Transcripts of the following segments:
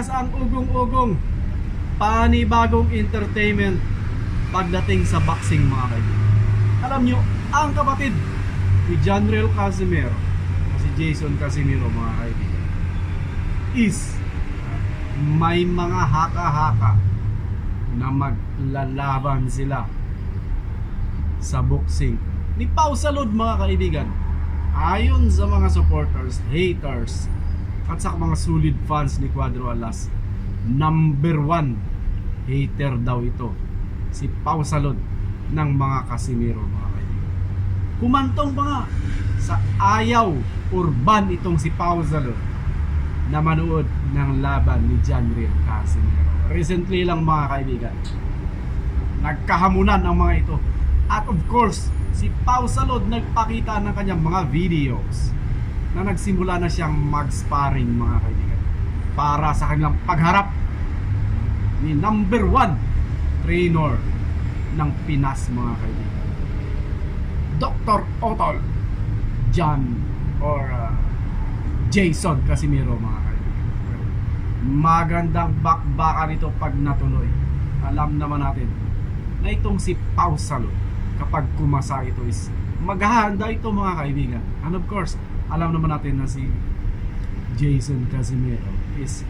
Bukas ang ugong-ugong panibagong entertainment pagdating sa boxing mga kaibigan. Alam nyo, ang kapatid ni Real Casimiro, si Jason Casimiro mga kaibigan, is may mga haka-haka na maglalaban sila sa boxing ni Pau Salud mga kaibigan. Ayon sa mga supporters, haters, at sa mga solid fans ni Cuadro Alas, number one hater daw ito. Si Pau Salud ng mga Casimiro mga kaibigan. Kumantong pa nga sa ayaw urban itong si Pau Salud na manood ng laban ni John Real Casimiro. Recently lang mga kaibigan, nagkahamunan ang mga ito. At of course, si Pau Salud nagpakita ng kanyang mga videos na nagsimula na siyang mag-sparring mga kaibigan para sa kanilang pagharap ni number one trainer ng Pinas mga kaibigan. Dr. Otol John or uh, Jason Casimiro mga kaibigan. Magandang bakbakan ito pag natuloy. Alam naman natin na itong si Pau kapag kumasa ito is maghahanda ito mga kaibigan. And of course, alam naman natin na si Jason Casimiro is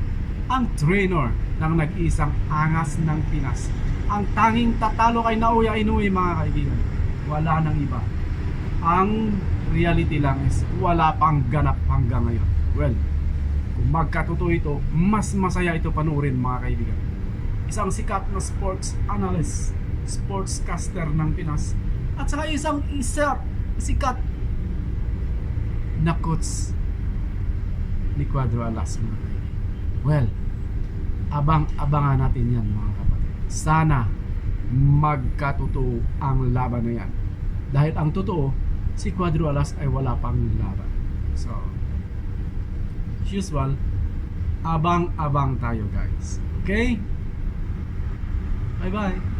ang trainer ng nag-isang angas ng Pinas. Ang tanging tatalo kay Naoya Inoue mga kaibigan. Wala nang iba. Ang reality lang is wala pang ganap hanggang ngayon. Well, kung magkatotoo ito, mas masaya ito panuorin mga kaibigan. Isang sikat na sports analyst, sportscaster ng Pinas, at saka isang isa sikat na coach ni Cuadro Alas mga. Well, abang-abangan natin yan mga kapatid. Sana magkatotoo ang laban na yan. Dahil ang totoo, si Cuadro Alas ay wala pang laban. So, as usual, abang-abang tayo guys. Okay? Bye-bye.